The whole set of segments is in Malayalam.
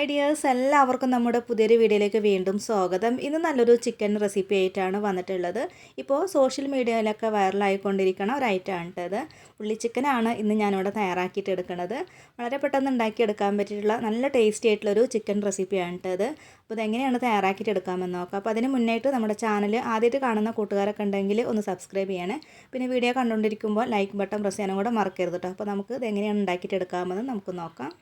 ഹായ് ഡിയേഴ്സ് എല്ലാവർക്കും നമ്മുടെ പുതിയൊരു വീഡിയോയിലേക്ക് വീണ്ടും സ്വാഗതം. ഇന്ന് നല്ലൊരു ചിക്കൻ റെസിപ്പി ആയിട്ടാണ് വന്നിട്ടുള്ളത്. ഇപ്പോൾ സോഷ്യൽ മീഡിയയിലൊക്കെ വൈറലായിക്കൊണ്ടിരിക്കണ ഒരു ഐറ്റമാണ് കേട്ടത് ഉള്ളി ചിക്കനാണ് ഇന്ന് ഞാനിവിടെ തയ്യാറാക്കിയിട്ട് എടുക്കുന്നത് വളരെ പെട്ടെന്ന് ഉണ്ടാക്കിയെടുക്കാൻ പറ്റിയിട്ടുള്ള നല്ല ടേസ്റ്റി ആയിട്ടുള്ളൊരു ചിക്കൻ റെസിപ്പിയാണ് അപ്പോൾ ഇതെങ്ങനെയാണ് തയ്യാറാക്കിയിട്ട് എടുക്കാമെന്ന് നോക്കാം. അപ്പോൾ അതിന് മുന്നായിട്ട് നമ്മുടെ ചാനൽ ആദ്യമായിട്ട് കാണുന്ന കൂട്ടുകാരൊക്കെ ഉണ്ടെങ്കിൽ ഒന്ന് സബ്സ്ക്രൈബ് ചെയ്യണേ. പിന്നെ വീഡിയോ കണ്ടുകൊണ്ടിരിക്കുമ്പോൾ ലൈക്ക് ബട്ടൺ പ്രസ് ചെയ്യാനും കൂടെ മറക്കരുത് കേട്ടോ അപ്പോൾ നമുക്ക് ഇതെങ്ങനെയാണ് ഉണ്ടാക്കിയിട്ട് എടുക്കാമെന്ന് നമുക്ക് നോക്കാം.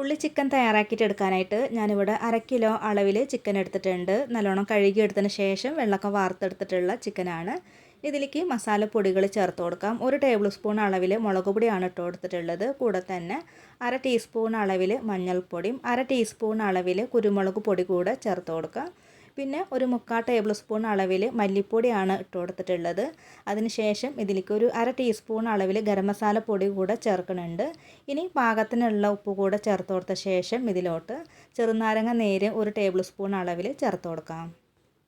ഉള്ളി ചിക്കൻ തയ്യാറാക്കിയിട്ട് എടുക്കാനായിട്ട് ഞാനിവിടെ അര കിലോ അളവിൽ ചിക്കൻ എടുത്തിട്ടുണ്ട്. നല്ലോണം കഴുകി എടുത്തതിന് ശേഷം വെള്ളമൊക്കെ വാർത്തെടുത്തിട്ടുള്ള ചിക്കനാണ്. ഇതിലേക്ക് മസാലപ്പൊടികൾ ചേർത്ത് കൊടുക്കാം. ഒരു ടേബിൾ സ്പൂൺ അളവിൽ മുളക് പൊടിയാണ് ഇട്ട് കൊടുത്തിട്ടുള്ളത്. കൂടെ തന്നെ അര ടീസ്പൂൺ അളവിൽ മഞ്ഞൾപ്പൊടിയും അര ടീസ്പൂൺ അളവിൽ കുരുമുളക് പൊടി കൂടെ ചേർത്ത് കൊടുക്കാം. പിന്നെ ഒരു മുക്കാൽ ടേബിൾ സ്പൂൺ അളവിൽ മല്ലിപ്പൊടിയാണ് ഇട്ട് കൊടുത്തിട്ടുള്ളത് അതിനുശേഷം ഇതിലേക്ക് ഒരു അര ടീസ്പൂൺ അളവിൽ ഗരം മസാല പൊടി കൂടെ ചേർക്കുന്നുണ്ട്. ഇനി പാകത്തിനുള്ള ഉപ്പ് കൂടെ ചേർത്ത് കൊടുത്ത ശേഷം ഇതിലോട്ട് ചെറുനാരങ്ങ നേര് ഒരു ടേബിൾ സ്പൂൺ അളവിൽ ചേർത്ത് കൊടുക്കാം.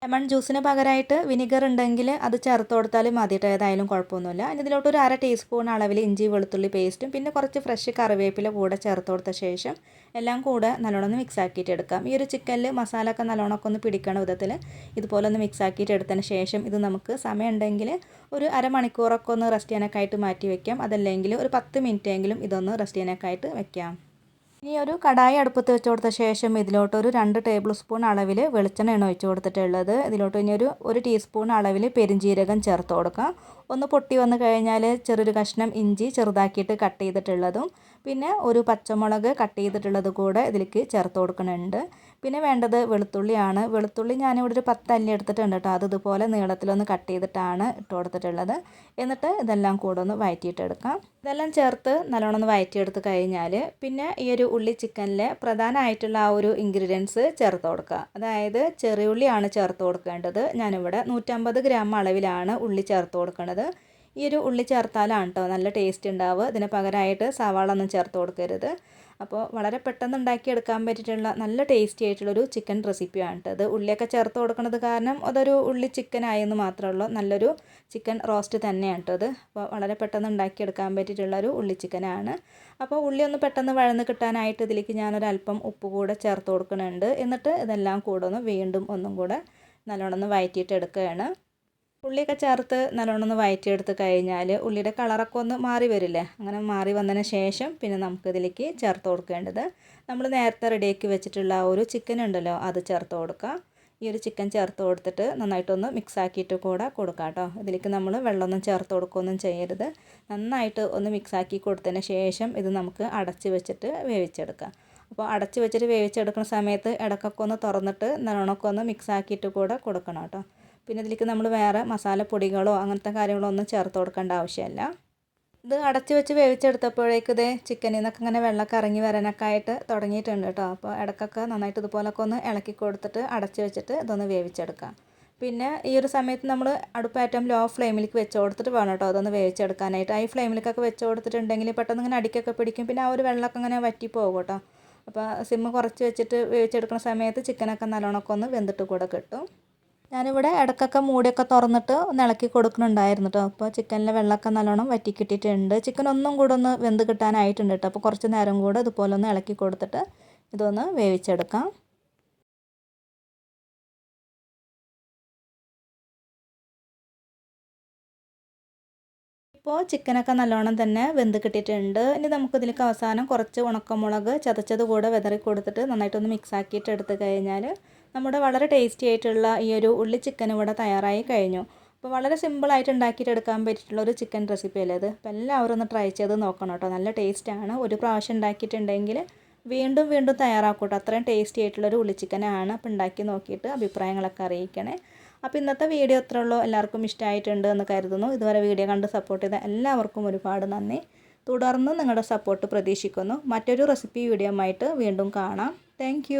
ലെമൺ ജ്യൂസിന് പകരമായിട്ട് വിനിഗർ ഉണ്ടെങ്കിൽ അത് ചേർത്ത് കൊടുത്താലും മതിയിട്ട് ഏതായാലും കുഴപ്പമൊന്നുമില്ല. ഇതിലോട്ട് ഒരു അര ടീസ്പൂൺ അളവിൽ ഇഞ്ചി വെളുത്തുള്ളി പേസ്റ്റും പിന്നെ കുറച്ച് ഫ്രഷ് കറിവേപ്പില കൂടെ ചേർത്ത് കൊടുത്ത ശേഷം എല്ലാം കൂടെ നല്ലോണം മിക്സ് ആക്കിയിട്ട് എടുക്കാം. ഈ ഒരു ചിക്കനിൽ മസാല ഒക്കെ നല്ലോണമൊക്കെ ഒന്ന് പിടിക്കണ വിധത്തിൽ ഇതുപോലെ ഒന്ന് മിക്സ് ആക്കിയിട്ട് എടുത്തതിന് ശേഷം ഇത് നമുക്ക് സമയമുണ്ടെങ്കിൽ ഒരു അരമണിക്കൂറൊക്കെ ഒന്ന് റെസ്റ്റ് ചെയ്യാനൊക്കെ ആയിട്ട് മാറ്റി വയ്ക്കാം അതല്ലെങ്കിൽ ഒരു പത്ത് മിനിറ്റ് എങ്കിലും ഇതൊന്ന് റെസ്റ്റ് ചെയ്യാനൊക്കെ ആയിട്ട് വെക്കാം. ഇനി ഒരു കടായി അടുപ്പത്ത് വെച്ച് കൊടുത്ത ശേഷം ഇതിലോട്ട് ഒരു രണ്ട് ടേബിൾ സ്പൂൺ അളവിൽ വെളിച്ചെണ്ണയാണ് ഒഴിച്ച് കൊടുത്തിട്ടുള്ളത്. ഇതിലോട്ട് ഇനി ഒരു ഒരു ടീസ്പൂൺ അളവിൽ പെരിഞ്ജീരകം ചേർത്ത് കൊടുക്കാം ഒന്ന് പൊട്ടി വന്ന് കഴിഞ്ഞാൽ ചെറിയൊരു കഷ്ണം ഇഞ്ചി ചെറുതാക്കിയിട്ട് കട്ട് ചെയ്തിട്ടുള്ളതും പിന്നെ ഒരു പച്ചമുളക് കട്ട് ചെയ്തിട്ടുള്ളത് കൂടെ ഇതിലേക്ക് ചേർത്ത് കൊടുക്കുന്നുണ്ട്. പിന്നെ വേണ്ടത് വെളുത്തുള്ളിയാണ്. വെളുത്തുള്ളി ഞാനിവിടെ ഒരു പത്ത് അല്ലി എടുത്തിട്ടുണ്ട് കേട്ടോ. അത് ഇതുപോലെ നീളത്തിലൊന്ന് കട്ട് ചെയ്തിട്ടാണ് ഇട്ട് കൊടുത്തിട്ടുള്ളത്. എന്നിട്ട് ഇതെല്ലാം കൂടെ ഒന്ന് വഴറ്റിയിട്ടെടുക്കാം ഇതെല്ലാം ചേർത്ത് നല്ലോണം ഒന്ന് വഴറ്റിയെടുത്ത് കഴിഞ്ഞാൽ പിന്നെ ഈ ഒരു ഉള്ളി ചിക്കനിലെ പ്രധാനമായിട്ടുള്ള ആ ഒരു ഇൻഗ്രീഡിയൻസ് ചേർത്ത് കൊടുക്കുക. അതായത് ചെറിയുള്ളിയാണ് ചേർത്ത് കൊടുക്കേണ്ടത്. ഞാനിവിടെ നൂറ്റമ്പത് ഗ്രാം അളവിലാണ് ഉള്ളി ചേർത്ത് കൊടുക്കുന്നത്. ഈ ഒരു ഉള്ളി ചേർത്താലാണ് കേട്ടോ നല്ല ടേസ്റ്റ് ഉണ്ടാവുക ഇതിന് പകരമായിട്ട് സവാള ഒന്നും ചേർത്ത് കൊടുക്കരുത്. അപ്പോൾ വളരെ പെട്ടെന്ന് ഉണ്ടാക്കിയെടുക്കാൻ പറ്റിയിട്ടുള്ള നല്ല ടേസ്റ്റി ആയിട്ടുള്ളൊരു ചിക്കൻ റെസിപ്പിയാണ് കേട്ടോ അത് ഉള്ളിയൊക്കെ ചേർത്ത് കൊടുക്കുന്നത് കാരണം അതൊരു ഉള്ളി ചിക്കൻ ആയെന്ന് മാത്രമേ ഉള്ളൂ നല്ലൊരു ചിക്കൻ റോസ്റ്റ് തന്നെയാണ് കേട്ടോ അത് അപ്പോൾ വളരെ പെട്ടെന്ന് ഉണ്ടാക്കിയെടുക്കാൻ പറ്റിയിട്ടുള്ളൊരു ഉള്ളി ചിക്കനാണ് അപ്പോൾ ഉള്ളി ഒന്ന് പെട്ടെന്ന് വഴന്ന് കിട്ടാനായിട്ട് ഇതിലേക്ക് ഞാനൊരല്പം ഉപ്പ് കൂടെ ചേർത്ത് കൊടുക്കുന്നുണ്ട്. എന്നിട്ട് ഇതെല്ലാം കൂടെ ഒന്ന് വീണ്ടും ഒന്നും കൂടെ നല്ലോണം ഒന്ന് വഴറ്റിയിട്ട് എടുക്കുകയാണ്. ഉള്ളിയൊക്കെ ചേർത്ത് നല്ലോണം ഒന്ന് വയറ്റിയെടുത്ത് കഴിഞ്ഞാൽ ഉള്ളിയുടെ കളറൊക്കെ ഒന്ന് മാറി വരില്ലേ? അങ്ങനെ മാറി വന്നതിന് ശേഷം പിന്നെ നമുക്കിതിലേക്ക് ചേർത്ത് കൊടുക്കേണ്ടത് നമ്മൾ നേരത്തെ റെഡിയാക്കി വെച്ചിട്ടുള്ള ഒരു ചിക്കൻ ഉണ്ടല്ലോ അത് ചേർത്ത് കൊടുക്കുക. ഈ ഒരു ചിക്കൻ ചേർത്ത് കൊടുത്തിട്ട് നന്നായിട്ടൊന്ന് മിക്സ് ആക്കിയിട്ട് കൂടെ കൊടുക്കാം കേട്ടോ. ഇതിലേക്ക് നമ്മൾ വെള്ളമൊന്നും ചേർത്ത് കൊടുക്കുകയൊന്നും ചെയ്യരുത്. നന്നായിട്ട് ഒന്ന് മിക്സ് ആക്കി കൊടുത്തതിന് ശേഷം ഇത് നമുക്ക് അടച്ച് വെച്ചിട്ട് വേവിച്ചെടുക്കാം അപ്പോൾ അടച്ച് വെച്ചിട്ട് വേവിച്ചെടുക്കുന്ന സമയത്ത് ഇടക്കൊക്കെ ഒന്ന് തുറന്നിട്ട് നല്ലോണമൊക്കെ ഒന്ന് മിക്സ് ആക്കിയിട്ട് കൂടെ കൊടുക്കണം കേട്ടോ. പിന്നെ ഇതിലേക്ക് നമ്മൾ വേറെ മസാലപ്പൊടികളോ അങ്ങനത്തെ കാര്യങ്ങളോ ഒന്നും ചേർത്ത് കൊടുക്കേണ്ട ആവശ്യമില്ല. ഇത് അടച്ചു വെച്ച് വേവിച്ചെടുത്തപ്പോഴേക്കും ഇതേ ചിക്കനിൽ നിന്നൊക്കെ ഇങ്ങനെ വെള്ളമൊക്കെ ഇറങ്ങി വരാനൊക്കെ ആയിട്ട് തുടങ്ങിയിട്ടുണ്ട് കേട്ടോ. അപ്പോൾ ഇടയ്ക്കൊക്കെ നന്നായിട്ട് ഇതുപോലൊക്കെ ഒന്ന് ഇളക്കി കൊടുത്തിട്ട് അടച്ചു വെച്ചിട്ട് ഇതൊന്ന് വേവിച്ചെടുക്കാം. പിന്നെ ഈ ഒരു സമയത്ത് നമ്മൾ അടുപ്പേറ്റം ലോ ഫ്ലെയിമിലേക്ക് വെച്ച് കൊടുത്തിട്ട് വേണം കേട്ടോ അതൊന്ന് വേവിച്ചെടുക്കാനായിട്ട്. ഹൈ ഫ്ലെയിമിലേക്കൊക്കെ വെച്ച് കൊടുത്തിട്ടുണ്ടെങ്കിൽ പെട്ടെന്ന് ഇങ്ങനെ അടിക്കൊക്കെ പിടിക്കും. പിന്നെ ആ ഒരു വെള്ളമൊക്കെ ഇങ്ങനെ വറ്റി പോകും കേട്ടോ. അപ്പോൾ സിമ്മ് കുറച്ച് വെച്ചിട്ട് വേവിച്ചെടുക്കുന്ന സമയത്ത് ചിക്കനൊക്കെ നല്ലോണമൊക്കെ ഒന്ന് വെന്തിട്ട് കൂടെ കിട്ടും. ഞാനിവിടെ ഇടയ്ക്കൊക്കെ മൂടിയൊക്കെ തുറന്നിട്ട് ഒന്ന് ഇളക്കി കൊടുക്കുന്നുണ്ടായിരുന്നു കേട്ടോ അപ്പോൾ ചിക്കനിലെ വെള്ളമൊക്കെ നല്ലോണം വറ്റി കിട്ടിയിട്ടുണ്ട്. ചിക്കൻ ഒന്നും കൂടെ ഒന്ന് വെന്ത് കിട്ടാനായിട്ടുണ്ട് കേട്ടോ അപ്പോൾ കുറച്ച് നേരം കൂടെ ഇതുപോലെ ഒന്ന് ഇളക്കി കൊടുത്തിട്ട് ഇതൊന്ന് വേവിച്ചെടുക്കാം. ഇപ്പോൾ ചിക്കനൊക്കെ നല്ലോണം തന്നെ വെന്ത് കിട്ടിയിട്ടുണ്ട്. ഇനി നമുക്കിതിലേക്ക് അവസാനം കുറച്ച് ഉണക്കമുളക് ചതച്ചത് കൂടെ വിതറി കൊടുത്തിട്ട് നന്നായിട്ടൊന്ന് മിക്സ് ആക്കിയിട്ട് എടുത്തു കഴിഞ്ഞാൽ നമ്മുടെ വളരെ ടേസ്റ്റി ആയിട്ടുള്ള ഈ ഒരു ഉള്ളി ചിക്കൻ ഇവിടെ തയ്യാറായി കഴിഞ്ഞു. അപ്പോൾ വളരെ സിമ്പിളായിട്ട് ഉണ്ടാക്കിയിട്ട് എടുക്കാൻ പറ്റിയിട്ടുള്ള ഒരു ചിക്കൻ റെസിപ്പി അല്ലേ ഇത്? അപ്പോൾ എല്ലാവരും ഒന്ന് ട്രൈ ചെയ്ത് നോക്കണം കേട്ടോ. നല്ല ടേസ്റ്റാണ് ഒരു പ്രാവശ്യം ഉണ്ടാക്കിയിട്ടുണ്ടെങ്കിൽ വീണ്ടും വീണ്ടും തയ്യാറാക്കൂട്ടോ അത്രയും ടേസ്റ്റി ആയിട്ടുള്ളൊരു ഉള്ളി ചിക്കനാണ് അപ്പോൾ ഉണ്ടാക്കി നോക്കിയിട്ട് അഭിപ്രായങ്ങളൊക്കെ അറിയിക്കണേ. അപ്പോൾ ഇന്നത്തെ വീഡിയോ അത്രേ ഉള്ളൂ? എല്ലാവർക്കും ഇഷ്ടമായിട്ടുണ്ട് എന്ന് കരുതുന്നു. ഇതുവരെ വീഡിയോ കണ്ട് സപ്പോർട്ട് ചെയ്ത എല്ലാവർക്കും ഒരുപാട് നന്ദി. തുടർന്ന് നിങ്ങളുടെ സപ്പോർട്ട് പ്രതീക്ഷിക്കുന്നു. മറ്റൊരു റെസിപ്പി വീഡിയോ ആയിട്ട് വീണ്ടും കാണാം. താങ്ക്